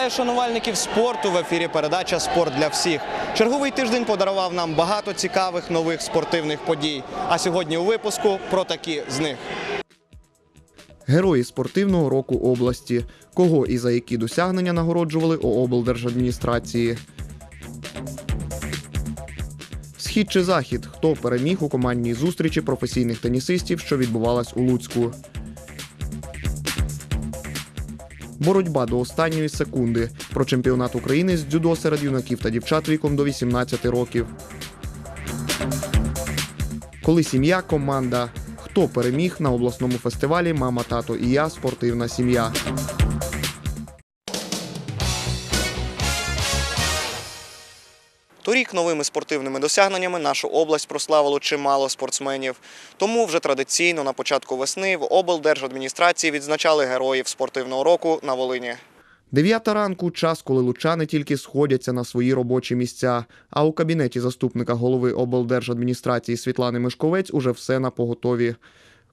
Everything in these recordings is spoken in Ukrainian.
Вітаю шанувальників спорту в ефірі. Передача Спорт для всіх. Черговий тиждень подарував нам багато цікавих нових спортивних подій. А сьогодні у випуску про такі з них. Герої спортивного року області. Кого і за які досягнення нагороджували у облдержадміністрації. Схід чи захід? Хто переміг у командній зустрічі професійних тенісистів, що відбувалась у Луцьку? Боротьба до останньої секунди. Про чемпіонат України з дзюдо серед юнаків та дівчат віком до 18 років. Коли сім'я команда. Хто переміг на обласному фестивалі Мама, тато і я спортивна сім'я. Торік новими спортивними досягненнями нашу область прославило чимало спортсменів. Тому вже традиційно на початку весни в облдержадміністрації відзначали героїв спортивного року на Волині. Дев'ята ранку час, коли лучани тільки сходяться на свої робочі місця. А у кабінеті заступника голови облдержадміністрації Світлани Мишковець уже все на поготові.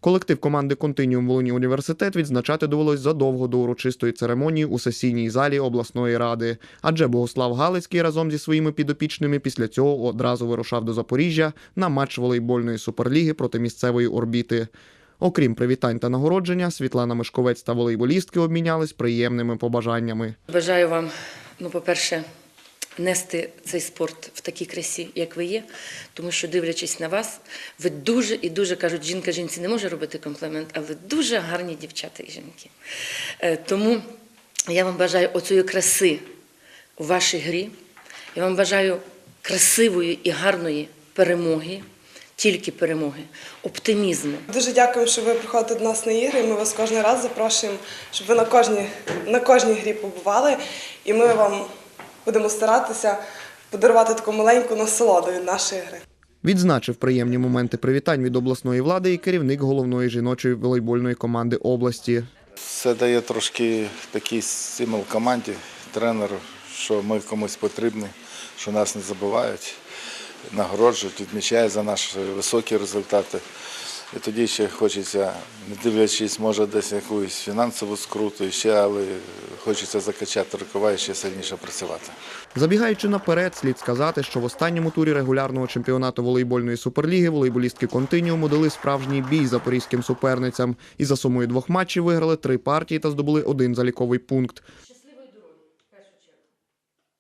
Колектив команди Континіум Волині університет відзначати довелось задовго до урочистої церемонії у сесійній залі обласної ради. Адже Богослав Галицький разом зі своїми підопічними після цього одразу вирушав до Запоріжжя на матч волейбольної суперліги проти місцевої орбіти. Окрім привітань та нагородження, Світлана Мишковець та волейболістки обмінялись приємними побажаннями. Бажаю вам, ну, по-перше, нести цей спорт в такій красі, як ви є, тому що, дивлячись на вас, ви дуже і дуже кажуть, жінка жінці не може робити комплімент, але дуже гарні дівчата і жінки. Е, Тому я вам бажаю оцієї краси у вашій грі. Я вам бажаю красивої і гарної перемоги, тільки перемоги, оптимізму. Дуже дякуємо, що ви приходите до нас на ігри. Ми вас кожен раз запрошуємо, щоб ви на кожній, на кожній грі побували. І ми вам будемо старатися подарувати таку маленьку насолоду від нашої гри. Відзначив приємні моменти привітань від обласної влади і керівник головної жіночої волейбольної команди області. Це дає трошки такий стимул команді, тренеру, що ми комусь потрібні, що нас не забувають, нагороджують, відмічають за наші високі результати. І тоді ще хочеться, не дивлячись, може, десь якусь фінансову скруту, ще, але хочеться закачати рукава і ще сильніше працювати. Забігаючи наперед, слід сказати, що в останньому турі регулярного чемпіонату волейбольної суперліги волейболістки Континіуму дали справжній бій запорізьким суперницям і за сумою двох матчів виграли три партії та здобули один заліковий пункт.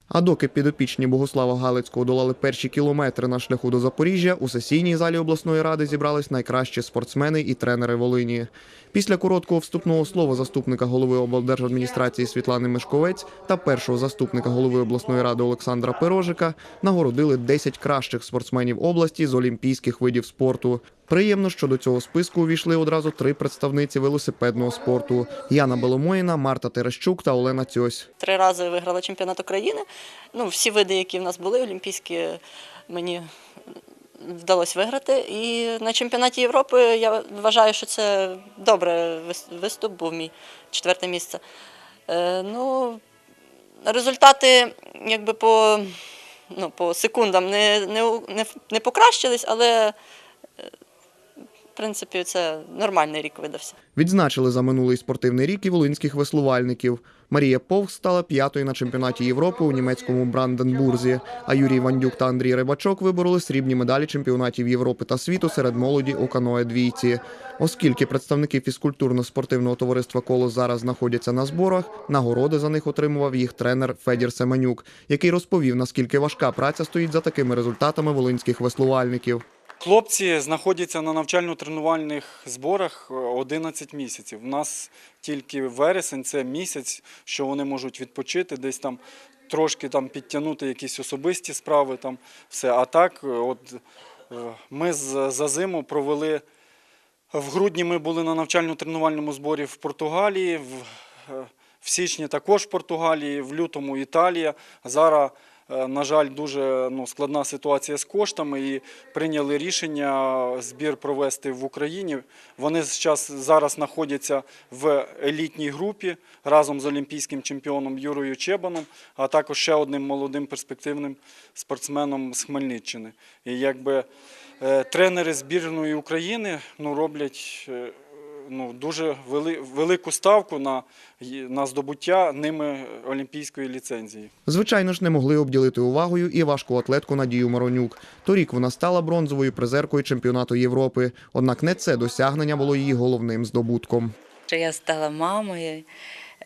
А доки підопічні Богослава Галицького долали перші кілометри на шляху до Запоріжжя, у сесійній залі обласної ради зібрались найкращі спортсмени і тренери Волині. Після короткого вступного слова заступника голови облдержадміністрації Світлани Мишковець та першого заступника голови обласної ради Олександра Пирожика нагородили 10 кращих спортсменів області з олімпійських видів спорту. Приємно, що до цього списку увійшли одразу три представниці велосипедного спорту: Яна Беломоїна, Марта Терещук та Олена Цьось. Три рази виграла чемпіонат України. Ну, всі види, які в нас були, олімпійські, мені вдалося виграти. І на чемпіонаті Європи я вважаю, що це добре виступ, був мій четверте місце. Е, ну, результати якби по, ну, по секундам не, не, не, не покращились, але принципі це нормальний рік видався. Відзначили за минулий спортивний рік і волинських веслувальників. Марія Повх стала п'ятою на чемпіонаті Європи у німецькому Бранденбурзі. А Юрій Вандюк та Андрій Рибачок вибороли срібні медалі чемпіонатів Європи та світу серед молоді у каное двійці. Оскільки представники фізкультурно-спортивного товариства коло зараз знаходяться на зборах, нагороди за них отримував їх тренер Федір Семенюк, який розповів, наскільки важка праця стоїть за такими результатами волинських веслувальників. Хлопці знаходяться на навчально-тренувальних зборах е, 11 місяців. У нас тільки вересень це місяць, що вони можуть відпочити, десь там трошки там підтягнути якісь особисті справи. Там все. А так, е, от е, ми за зиму провели. В грудні ми були на навчально-тренувальному зборі в Португалії, в, е, в січні також в Португалії, в лютому Італія. Зараз, е, на жаль, дуже ну, складна ситуація з коштами і прийняли рішення збір провести в Україні. Вони зараз, зараз знаходяться в елітній групі разом з олімпійським чемпіоном Юрою Чебаном, а також ще одним молодим перспективним спортсменом з Хмельниччини. І якби Е, Тренери збірної України ну, роблять е, ну, дуже вели, велику ставку на, на здобуття ними олімпійської ліцензії. Звичайно ж, не могли обділити увагою і важку атлетку Надію Моронюк. Торік вона стала бронзовою призеркою чемпіонату Європи. Однак не це досягнення було її головним здобутком. що я стала мамою.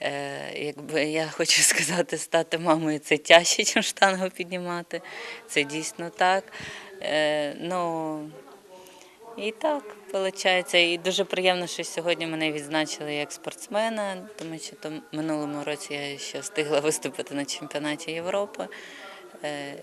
Е, якби я хочу сказати, стати мамою це тяжче, ніж штангу піднімати. Це дійсно так. Е, ну, і так виходить. І дуже приємно, що сьогодні мене відзначили як спортсмена, тому що там минулому році я ще встигла виступити на чемпіонаті Європи. Е,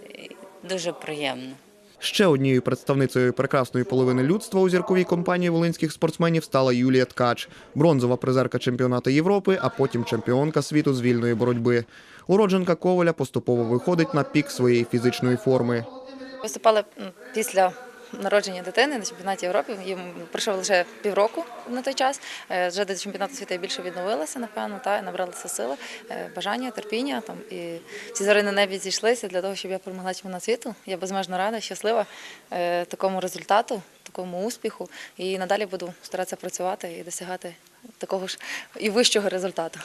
дуже приємно. Ще однією представницею прекрасної половини людства у зірковій компанії волинських спортсменів стала Юлія Ткач, бронзова призерка чемпіонату Європи, а потім чемпіонка світу з вільної боротьби. Уродженка Коваля поступово виходить на пік своєї фізичної форми. Виступали після народження дитини на чемпіонаті Європи. Їм пройшов лише півроку на той час. Е, Вже до чемпіонату світу я більше відновилася, напевно, та набралася сили, е, бажання, терпіння. Там і всі зори на небі зійшлися для того, щоб я перемогла чемпіонат світу. Я безмежно рада, щаслива е, такому результату, такому успіху. І надалі буду старатися працювати і досягати такого ж і вищого результату.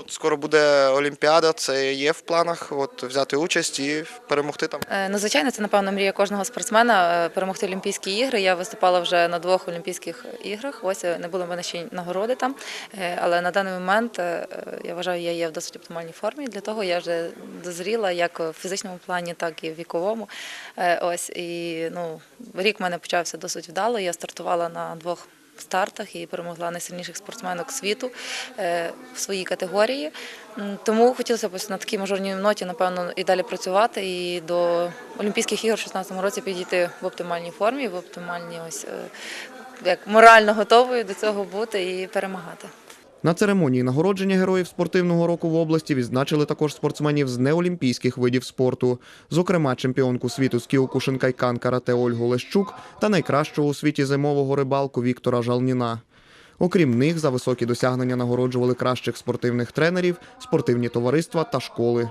От скоро буде Олімпіада. Це є в планах от взяти участь і перемогти там. Е, Ну, звичайно, це напевно мрія кожного спортсмена е, перемогти Олімпійські ігри. Я виступала вже на двох Олімпійських іграх. Ось е, не було в мене ще нагороди там. Але на даний момент я вважаю, я є в досить оптимальній формі. Для того я вже дозріла як в фізичному плані, так і в віковому. Ось і ну рік в мене почався досить вдало. Я стартувала на двох. Стартах і перемогла найсильніших спортсменок світу е, в своїй категорії. Тому хотілося б на такій мажорній ноті, напевно, і далі працювати і до Олімпійських ігор у 2016 році підійти в оптимальній формі, в оптимальній ось е, як морально готовою до цього бути і перемагати. На церемонії нагородження героїв спортивного року в області відзначили також спортсменів з неолімпійських видів спорту, зокрема чемпіонку світу з Кіокушинкайкан карате Ольгу Лещук та найкращого у світі зимового рибалку Віктора Жалніна. Окрім них, за високі досягнення нагороджували кращих спортивних тренерів, спортивні товариства та школи.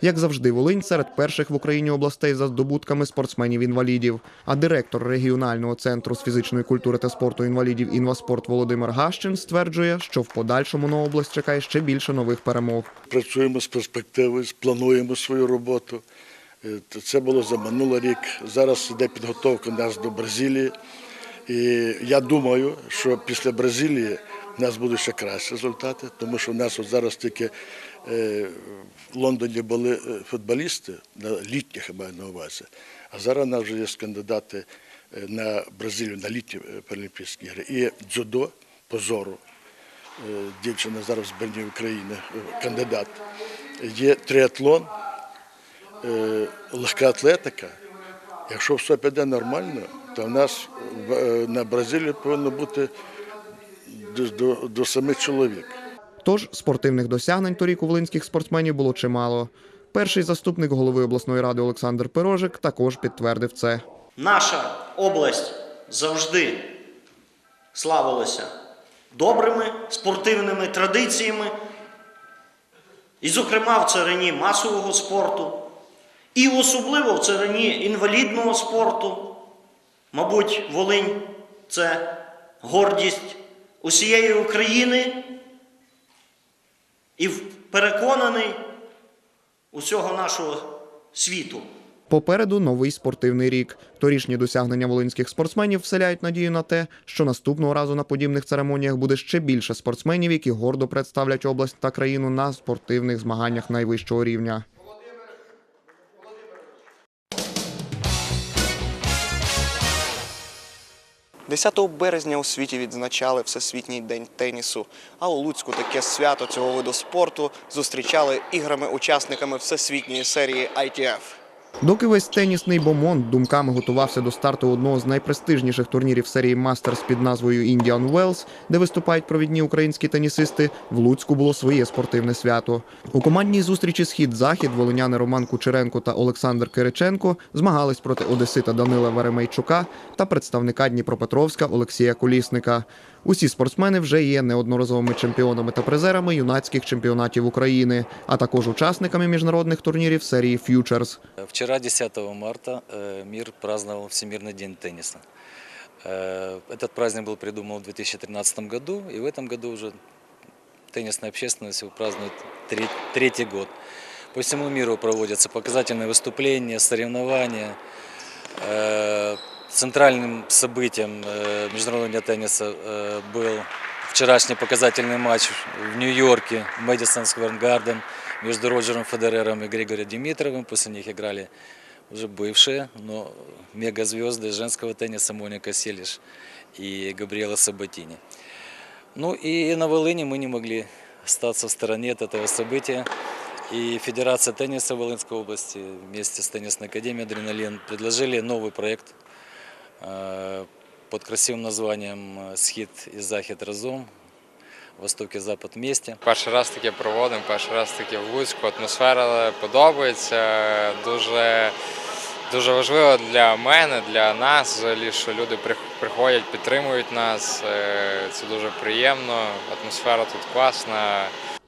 Як завжди, Волинь серед перших в Україні областей за здобутками спортсменів-інвалідів. А директор регіонального центру з фізичної культури та спорту інвалідів «Інваспорт» Володимир Гащин стверджує, що в подальшому на область чекає ще більше нових перемог. Працюємо з перспективою, плануємо свою роботу. Е, Це було за минулий рік. Зараз йде підготовка нас до Бразилії. І я думаю, що після Бразилії в нас будуть ще кращі результати, тому що в нас от зараз тільки в Лондоні були е, футболісти, на літніх маю на увазі, а зараз у нас вже є кандидати е, на Бразилію, на літні е, Паралімпійські ігри. І дзюдо по зору е, дівчина зараз в збірній України, е, кандидат. Є триатлон, е, легка атлетика. Якщо все піде нормально, то в нас е, на Бразилії повинно бути до, до, до семи чоловік. Тож спортивних досягнень торік у волинських спортсменів було чимало. Перший заступник голови обласної ради Олександр Пирожик також підтвердив це. Наша область завжди славилася добрими спортивними традиціями, і, зокрема, в царині масового спорту, і особливо в царині інвалідного спорту. Мабуть, Волинь це гордість усієї України і переконаний усього нашого світу. Попереду новий спортивний рік. Торішні досягнення волинських спортсменів вселяють надію на те, що наступного разу на подібних церемоніях буде ще більше спортсменів, які гордо представлять область та країну на спортивних змаганнях найвищого рівня. – 10 березня у світі відзначали Всесвітній день тенісу. А у Луцьку таке свято цього виду спорту зустрічали іграми-учасниками всесвітньої серії ITF. Доки весь тенісний бомонд думками готувався до старту одного з найпрестижніших турнірів серії Мастерс під назвою Indian Wells, де виступають провідні українські тенісисти, в Луцьку було своє спортивне свято. У командній зустрічі Схід-Захід волиняни Роман Кучеренко та Олександр Кириченко змагались проти Одесита Данила Веремейчука та представника Дніпропетровська Олексія Колісника. Усі спортсмени вже є неодноразовими чемпіонами та призерами юнацьких чемпіонатів України, а також учасниками міжнародних турнірів серії Ф'ючерс. Вчера, 10 марта, э, мир праздновал Всемирный день тенниса. Э, Этот праздник был придуман в 2013 году, и в этом году уже теннисная общественность его празднует тре- третий год. По всему миру проводятся показательные выступления, соревнования. Центральным событием э, международного дня тенниса э, был вчерашний показательный матч в Нью-Йорке, Мэдисон Сквер Гарден, между Роджером Федерером и Григорием Димитровым. После них играли уже бывшие, но мегазвезды женского тенниса Моника Селиш и Габриэла Сабатини. Ну и на Волыне мы не могли остаться в стороне от этого события. И Федерация тенниса Волынской области вместе с теннисной академией «Адреналин» предложили новый проект под красивым названием э, «Схід і захід разом», «Восток і Запад вместе». Перший раз таке проводимо, перший раз таке в Луцьку. Атмосфера подобається. Дуже, дуже важливо для мене, для нас, взагалі, що люди прих- приходять, підтримують нас. Е, Це дуже приємно. Атмосфера тут класна.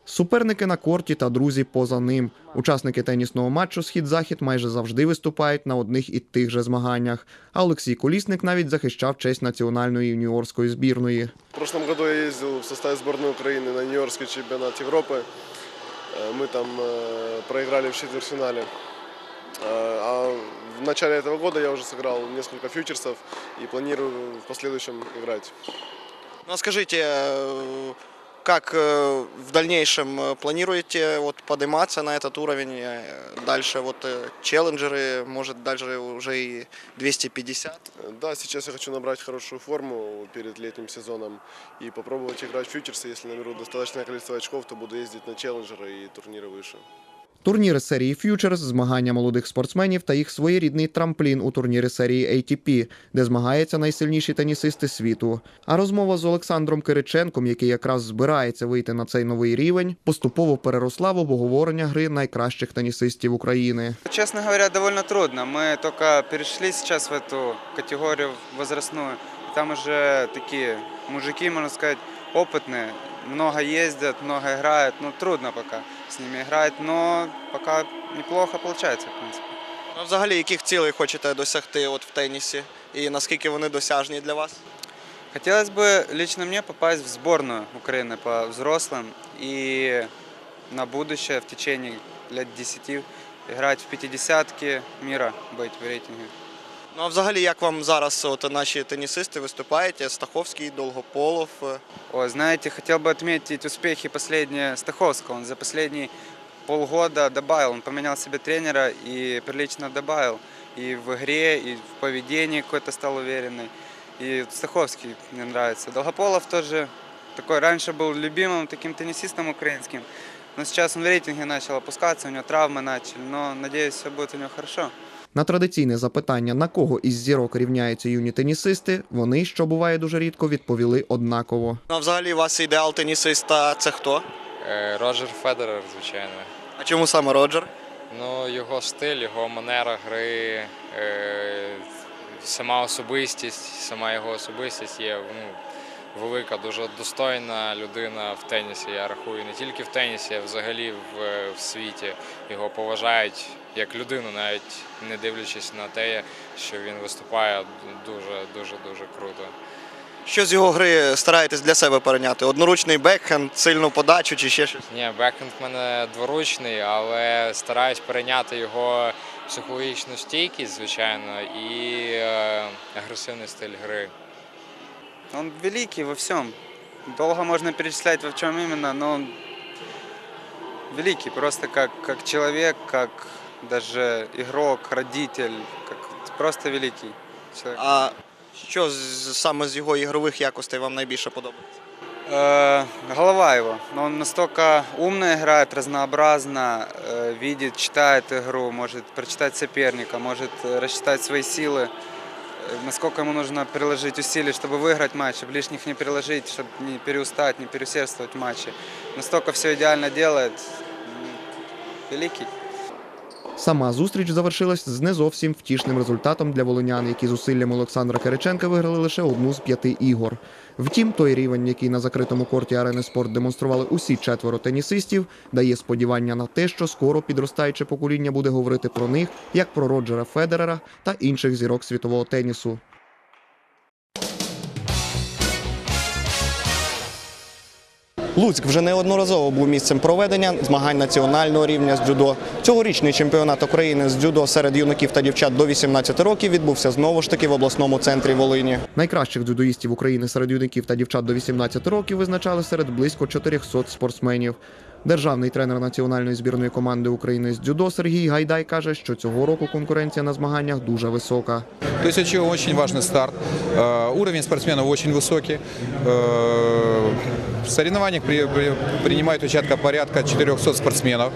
Суперники на корті та друзі поза ним. Учасники тенісного матчу Схід-Захід майже завжди виступають на одних і тих же змаганнях. А Олексій Колісник навіть захищав честь національної юніорської збірної. В прошлом году я ездил в составе сборной Украины на Нью-Йоркский чемпионат Европы. Э, Мы там э, проиграли в четвертьфинале. Э, А в начале этого года я уже сыграл несколько фьючерсов и планирую в последующем играть. Ну, а скажите, э, как э, в дальнейшем э, планируете вот подниматься на этот уровень? э, Дальше вот э, челленджеры, может даже уже и 250? Э, Да, сейчас я хочу набрать хорошую форму перед летним сезоном и попробовать играть в фьючерсы. Если наберу достаточное количество очков, то буду ездить на челленджеры и турниры выше. Турніри серії Futures – змагання молодих спортсменів та їх своєрідний трамплін у турнірі серії ATP, де змагаються найсильніші тенісисти світу. А розмова з Олександром Кириченком, який якраз збирається вийти на цей новий рівень, поступово переросла в обговорення гри найкращих тенісистів України. Честно говоря, довольно трудно. Мы только перешли сейчас в эту категорию возрастную. И Там уже такие мужики, можно сказать, опытные. Много ездят, много играют. Ну, трудно пока с ними играть, но пока неплохо получается, в принципе. А взагалі, яких цілей хочете досягти от в тенісі? І наскільки вони досяжні для вас? Хотелось бы лично мне попасть в сборную Украины по взрослым и на будущее в течение лет 10 играть в 50-ки мира, быть в рейтинге. Ну а взагалі, як вам зараз от наші тенісисти виступають? Стаховський, Долгополов. е, Ой, знаете, хотел бы отметить успехи последние Стаховского. Он за последние полгода добавил, он поменял себе тренера и прилично добавил. И в игре, и в поведении какой-то стал уверенный. И вот Стаховский мне нравится. Долгополов тоже такой, раньше был любимым таким теннисистом украинским. Но сейчас он в рейтинге начал опускаться, у него травмы начали. Но надеюсь, все будет у него хорошо. На традиційне запитання, на кого із зірок рівняються юні тенісисти, вони, що буває дуже рідко, відповіли однаково. Ну, а взагалі, у вас ідеал тенісиста це хто? Е, Роджер Федерер, звичайно. А чому саме Роджер? Ну, його стиль, його манера гри, е, сама особистість, сама його особистість є ну, велика, дуже достойна людина в тенісі. Я рахую не тільки в тенісі, а взагалі в, в світі. Його поважають як людину, навіть не дивлячись на те, що він виступає дуже, дуже, дуже круто. Що з його гри стараєтесь для себе перейняти? Одноручний бекхенд, сильну подачу чи ще щось? Ні, бекенд в мене дворучний, але стараюсь перейняти його психологічну стійкість, звичайно, і е, агресивний стиль гри. Он великий во всем. Долго можно перечислять, во чем именно, но он великий просто как, как человек, как даже игрок, родитель, как просто великий человек. А що з- саме з його ігрових якостей вам найбільше подобається? Э, голова его. Но он настолько умно играет, разнообразно, э, видит, читает игру, может прочитать соперника, может э, рассчитать свои силы, э, насколько ему нужно приложить усилий, чтобы выиграть матч, чтобы лишних не приложить, чтобы не переустать, не переусердствовать в матче. Настолько все идеально делает. М, Великий. Сама зустріч завершилась з не зовсім втішним результатом для волинян, які зусиллями Олександра Кириченка виграли лише одну з п'яти ігор. Втім, той рівень, який на закритому корті арени спорт демонстрували усі четверо тенісистів, дає сподівання на те, що скоро підростаюче покоління буде говорити про них як про Роджера Федерера та інших зірок світового тенісу. Луцьк вже неодноразово був місцем проведення змагань національного рівня з дзюдо. Цьогорічний чемпіонат України з дзюдо серед юнаків та дівчат до 18 років відбувся знову ж таки в обласному центрі Волині. Найкращих дзюдоїстів України серед юнаків та дівчат до 18 років визначали серед близько 400 спортсменів. Державний тренер національної збірної команди України з дзюдо Сергій Гайдай каже, що цього року конкуренція на змаганнях дуже висока. То есть очень, очень важный старт. Э, Уровень спортсменов очень высокий. Э, В соревнованиях при- при- принимает участие порядка 400 спортсменов.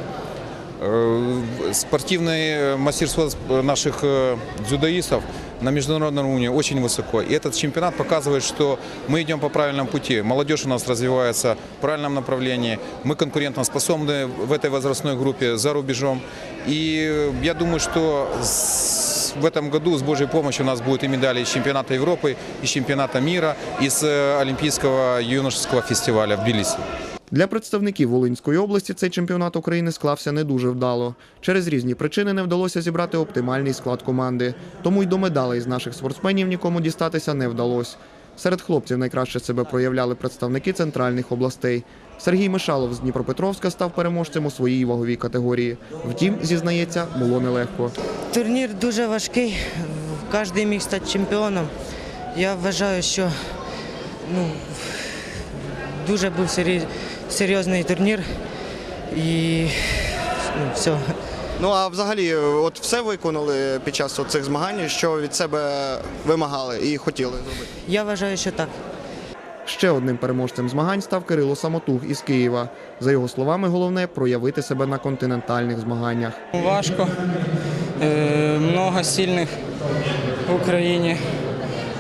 Э, Спортивное мастерство наших э, дзюдоистов на международном уровне очень высоко. И этот чемпионат показывает, что мы идем по правильному пути. Молодежь у нас развивается в правильном направлении. Мы конкурентоспособны в этой возрастной группе за рубежом. И я думаю, что с- в этом году с Божьей помощью у нас будут и медали из чемпионата Европы, из чемпионата мира, из э, Олимпийского юношеского фестиваля в Тбилиси. Для представників Волинської області цей чемпіонат України склався не дуже вдало. Через різні причини не вдалося зібрати оптимальний склад команди. Тому й до медалей з наших спортсменів нікому дістатися не вдалося. Серед хлопців найкраще себе проявляли представники центральних областей. Сергій Мишалов з Дніпропетровська став переможцем у своїй ваговій категорії. Втім, зізнається, було нелегко. Турнір дуже важкий, кожен міг стати чемпіоном. Я вважаю, що ну, дуже був сері- серйозний турнір і ну, все. Ну а взагалі, от все виконали під час цих змагань, що від себе вимагали і хотіли зробити. Я вважаю, що так. Ще одним переможцем змагань став Кирило Самотух із Києва. За його словами, головне проявити себе на континентальних змаганнях. Важко. Э, Много сильных в Украине.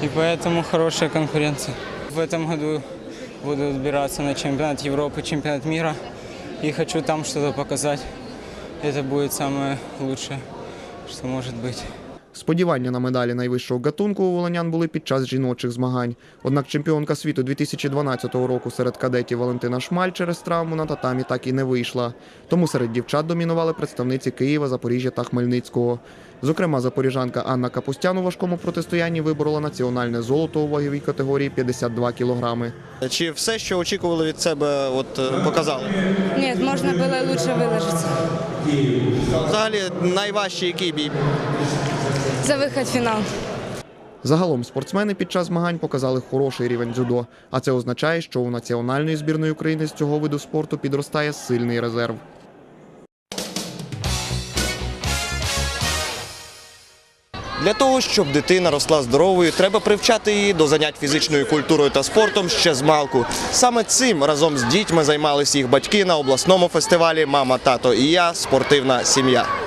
И поэтому хорошая конкуренция. В этом году буду отбираться на чемпионат Европы, чемпионат мира. И хочу там что-то показать. Это будет самое лучшее, что может быть. Сподівання на медалі найвищого гатунку у волонян були під час жіночих змагань. Однак чемпіонка світу 2012 року серед кадетів Валентина Шмаль через травму на татамі так і не вийшла. Тому серед дівчат домінували представниці Києва, Запоріжжя та Хмельницького. Зокрема, запоріжанка Анна Капустян у важкому протистоянні виборола національне золото у ваговій категорії 52 кілограми. Чи все, що очікували від себе, от показали? Нет, можно было и лучше выложиться. Взагалі найважчий який бій За выход в финал. Загалом спортсмени під час змагань показали хороший рівень дзюдо, а це означає, що у національної збірної України з цього виду спорту підростає сильний резерв. Для того, щоб дитина росла здоровою, треба привчати її до занять фізичною культурою та спортом ще з малку. Саме цим разом з дітьми займалися їх батьки на обласному фестивалі Мама, тато і я спортивна сім'я.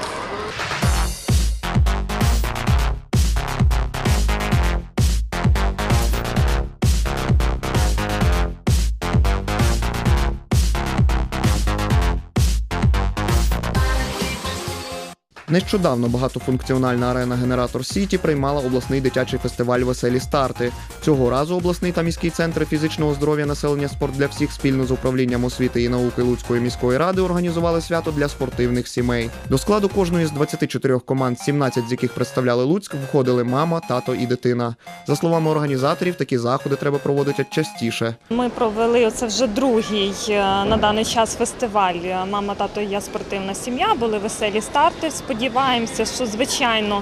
Нещодавно багатофункціональна арена Генератор Сіті приймала обласний дитячий фестиваль Веселі старти. Цього разу обласний та міський центри фізичного здоров'я населення спорт для всіх спільно з управлінням освіти і науки Луцької міської ради організували свято для спортивних сімей. До складу кожної з 24 команд, 17 з яких представляли Луцьк, входили мама, тато і дитина. За словами організаторів, такі заходи треба проводити частіше. Ми провели оце вже другий е, на даний час фестиваль Мама, тато і я спортивна сім'я. Були веселі старти. Сподіваємося, що звичайно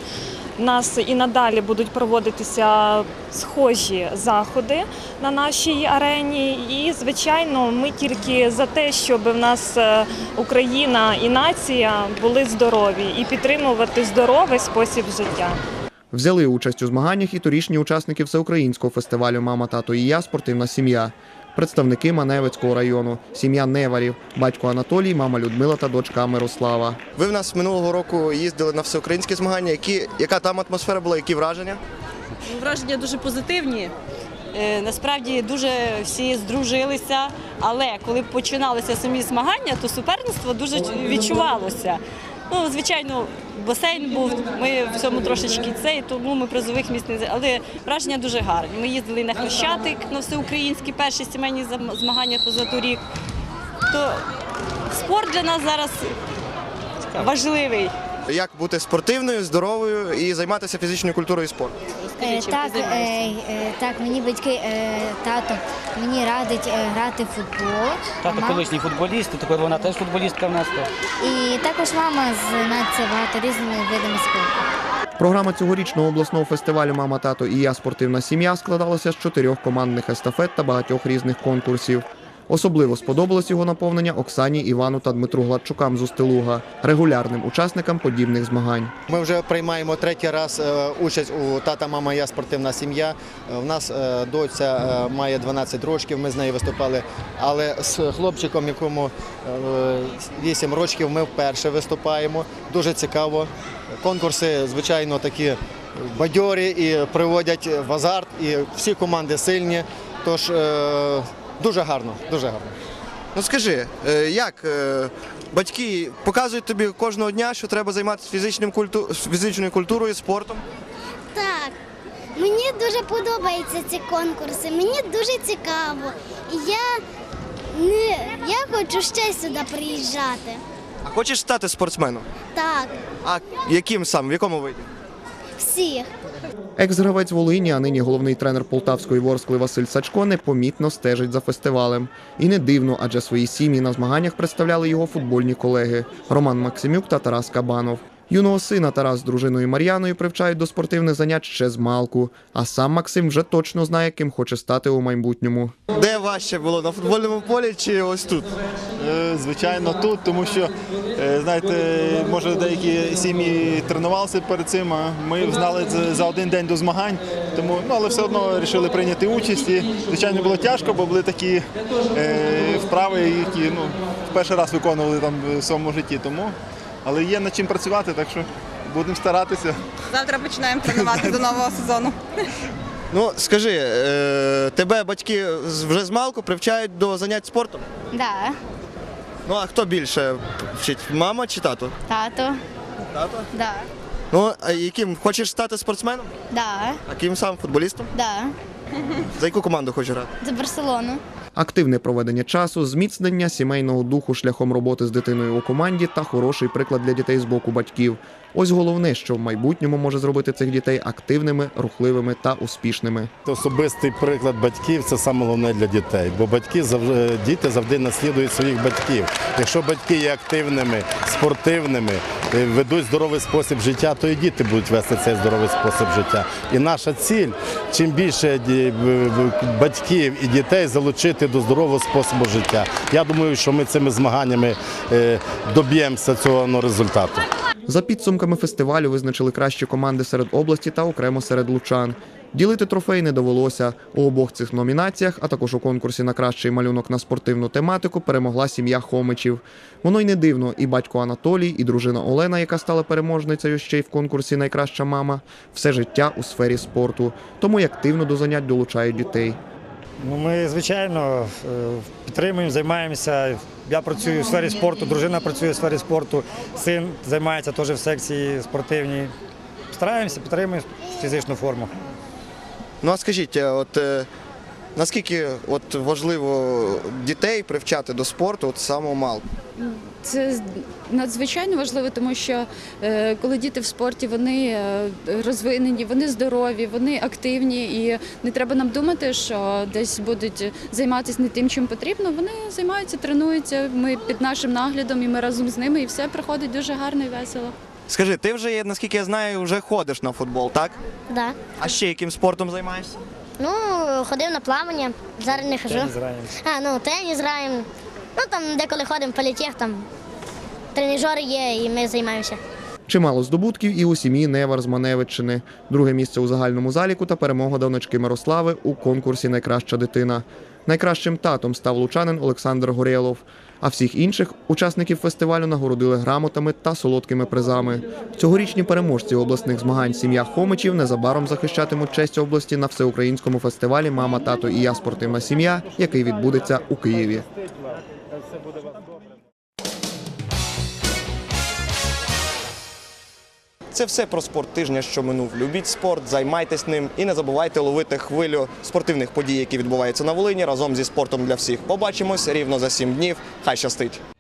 в нас і надалі будуть проводитися схожі заходи на нашій арені. І звичайно, ми тільки за те, щоб в нас е, Україна і нація були здорові і підтримувати здоровий спосіб життя. Взяли участь у змаганнях і торішні учасники всеукраїнського фестивалю Мама, тато і я спортивна сім'я. Представники Маневицького району, сім'я Неварів, батько Анатолій, мама Людмила та дочка Мирослава. Ви в нас минулого року їздили на всеукраїнські змагання. Які, яка там атмосфера була, які враження? Враження дуже позитивні. Е, Насправді дуже всі здружилися, але коли починалися самі змагання, то суперництво дуже відчувалося. Ну, звичайно, басейн був, ми в цьому трошечки цей, тому ми призових місць не але враження дуже гарні. Ми їздили на Хрещатик на всеукраїнські перші сімейні змагання рік. То спорт для нас зараз важливий. Як бути спортивною, здоровою і займатися фізичною культурою і спортом? Е, так, е, е, так, мені батьки, тато мені радить грати в футбол. Тато Мама- колишній футболіст, і тепер вона теж футболістка в нас. І також мама займається багато різними видами спорту. Програма цьогорічного обласного фестивалю Мама, тато і я спортивна сім'я складалася з чотирьох командних естафет та багатьох різних конкурсів. Особливо сподобалось його наповнення Оксані, Івану та Дмитру Гладчукам з Устилуга, регулярним учасникам подібних змагань. Ми вже приймаємо третій раз е, участь у тата, мама, я спортивна сім'я. Е, В нас е, доця е, має 12 років, ми з нею виступали. Але з хлопчиком, якому е, 8 років, ми вперше виступаємо. Дуже цікаво. Конкурси, звичайно, такі бадьорі і приводять в азарт, і всі команди сильні. Тож е, дуже гарно, дуже гарно. Ну скажи, е, як е, батьки показують тобі кожного дня, що треба займатися фізичним культу... фізичною культурою, спортом? Так, мені дуже подобаються ці конкурси, мені дуже цікаво. І я, не, я хочу ще сюди приїжджати. А хочеш стати спортсменом? Так, А яким сам? В якому виді? всіх. Екс-гравець Волині, а нині головний тренер полтавської ворскли Василь Сачко непомітно стежить за фестивалем. І не дивно, адже свої сім'ї на змаганнях представляли його футбольні колеги Роман Максимюк та Тарас Кабанов. Юного сина Тарас з дружиною Мар'яною привчають до спортивних занять ще з малку. А сам Максим вже точно знає, ким хоче стати у майбутньому. Де важче було на футбольному полі чи ось тут? Е, Звичайно, тут, тому що е, знаєте, може деякі сім'ї тренувалися перед цим. а Ми знали за один день до змагань, тому ну але все одно вирішили прийняти участь. І, звичайно, було тяжко, бо були такі е, вправи, які ну в перший раз виконували там в своєму житті. Тому але є над чим працювати, так що будемо старатися. Завтра починаємо тренувати до нового сезону. Ну скажи, е, тебе батьки з- вже з малку привчають до занять спортом? Да. Ну а хто більше вчить? Мама чи тато? Тато. Тато? Да. Ну, а яким хочеш стати спортсменом? Да. А ким сам футболістом? Да. За яку команду хочеш грати? За Барселону. Активне проведення часу, зміцнення сімейного духу шляхом роботи з дитиною у команді та хороший приклад для дітей з боку батьків. Ось головне, що в майбутньому може зробити цих дітей активними, рухливими та успішними. Особистий приклад батьків це саме головне для дітей, бо батьки завжди діти завжди наслідують своїх батьків. Якщо батьки є активними, спортивними, е, ведуть здоровий спосіб життя, то і діти будуть вести цей здоровий спосіб життя. І наша ціль чим більше б- батьків і дітей залучити до здорового способу життя. Я думаю, що ми цими змаганнями е, доб'ємося цього результату. За підсумками фестивалю визначили кращі команди серед області та окремо серед лучан. Ділити трофей не довелося. У обох цих номінаціях, а також у конкурсі на кращий малюнок на спортивну тематику, перемогла сім'я Хомичів. Воно й не дивно, і батько Анатолій, і дружина Олена, яка стала переможницею ще й в конкурсі Найкраща мама, все життя у сфері спорту. Тому й активно до занять долучають дітей. Ну, ми, звичайно, е, підтримуємо, займаємося. Я працюю в сфері спорту, дружина працює в сфері спорту, син займається теж в секції спортивній. Стараємося, підтримуємо фізичну форму. Ну а скажіть, е, от е, наскільки от важливо дітей привчати до спорту от самого малку? Це надзвичайно важливо, тому що е, коли діти в спорті, вони е, розвинені, вони здорові, вони активні, і не треба нам думати, що десь будуть займатися не тим, чим потрібно. Вони займаються, тренуються. Ми під нашим наглядом, і ми разом з ними, і все проходить дуже гарно і весело. Скажи, ти вже, наскільки я знаю, вже ходиш на футбол, так? Да. А ще яким спортом займаєшся? Ну, ходив на плавання, зараз не хожу. Теніс граємо. А, ну, теніс граємо. Ну там деколи ходимо по літєх, там тренажери є і ми займаємося. Чимало здобутків і у сім'ї Невар з Маневиччини. Друге місце у загальному заліку та перемога донечки Мирослави у конкурсі Найкраща дитина. Найкращим татом став лучанин Олександр Горєлов. А всіх інших учасників фестивалю нагородили грамотами та солодкими призами. Цьогорічні переможці обласних змагань сім'я Хомичів незабаром захищатимуть честь області на всеукраїнському фестивалі Мама, тато і я спортивна сім'я, який відбудеться у Києві. Це все про спорт тижня, що минув. Любіть спорт, займайтесь ним і не забувайте ловити хвилю спортивних подій, які відбуваються на Волині разом зі спортом для всіх. Побачимось рівно за сім днів. Хай щастить!